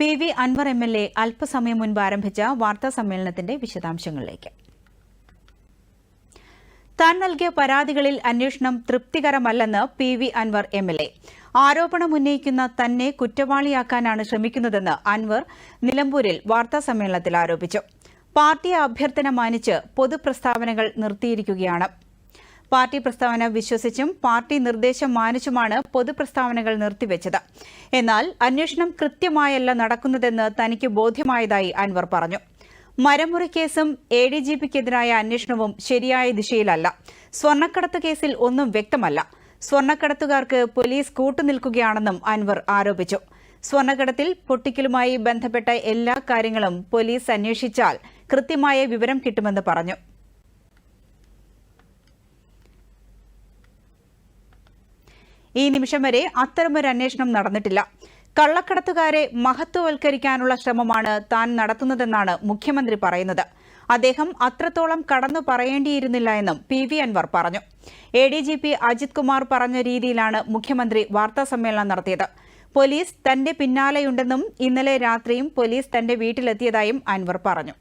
P V Anvar M L A അല്പസമയം മുൻപ് ആരംഭിച്ച വാർത്താ സമ്മേളനത്തിന്റെ വിശദാംശങ്ങളിലേക്ക്. താൻ നൽകിയ പരാതികളിൽ അന്വേഷണം തൃപ്തികരമല്ലെന്ന് P V Anvar M L A. ആരോപണം ഉന്നയിക്കുന്ന തന്നെ കുറ്റവാളിയാക്കാനാണ് ശ്രമിക്കുന്നതെന്ന് അൻവർ നിലമ്പൂരിൽ വാർത്താ സമ്മേളനത്തിൽ ആരോപിച്ചു. പാർട്ടി അഭ്യർത്ഥന മാനിച്ച് പൊതുപ്രസ്താവനകൾ നിർത്തിയിരിക്കുകയാണ്. പാർട്ടി പ്രസ്താവന വിശ്വസിച്ചും പാർട്ടി നിർദ്ദേശം മാനിച്ചുമാണ് പൊതുപ്രസ്താവനകൾ നിർത്തിവെച്ചത്. എന്നാൽ അന്വേഷണം കൃത്യമായല്ല നടക്കുന്നതെന്ന് തനിക്ക് ബോധ്യമായതായി അൻവർ പറഞ്ഞു. മരമുറി കേസും എ ഡി ജി പിക്കെതിരായ അന്വേഷണവും ശരിയായ ദിശയിലല്ല. സ്വർണക്കടത്ത് കേസിൽ ഒന്നും വ്യക്തമല്ല. സ്വർണക്കടത്തുകാർക്ക് പോലീസ് കൂട്ടുനിൽക്കുകയാണെന്നും അൻവർ ആരോപിച്ചു. സ്വർണക്കടത്തിൽ പൊട്ടിക്കലുമായി ബന്ധപ്പെട്ട എല്ലാ കാര്യങ്ങളും പോലീസ് അന്വേഷിച്ചാൽ കൃത്യമായ വിവരം കിട്ടുമെന്ന് പറഞ്ഞു. ഈ നിമിഷം വരെ അത്തരമൊരു അന്വേഷണം നടന്നിട്ടില്ല. കള്ളക്കടത്തുകാരെ മഹത്വവൽക്കരിക്കാനുള്ള ശ്രമമാണ് താൻ നടത്തുന്നതെന്നാണ് മുഖ്യമന്ത്രി പറയുന്നത്. അദ്ദേഹം അത്രത്തോളം കടന്നു പറയേണ്ടിയിരുന്നില്ല എന്നും പി വി അൻവർ പറഞ്ഞു. A D G P Ajith Kumar പറഞ്ഞ രീതിയിലാണ് മുഖ്യമന്ത്രി വാർത്താസമ്മേളനം നടത്തിയത്. പോലീസ് തന്റെ പിന്നാലെയുണ്ടെന്നും ഇന്നലെ രാത്രിയും പോലീസ് തന്റെ വീട്ടിലെത്തിയതായും അൻവർ പറഞ്ഞു.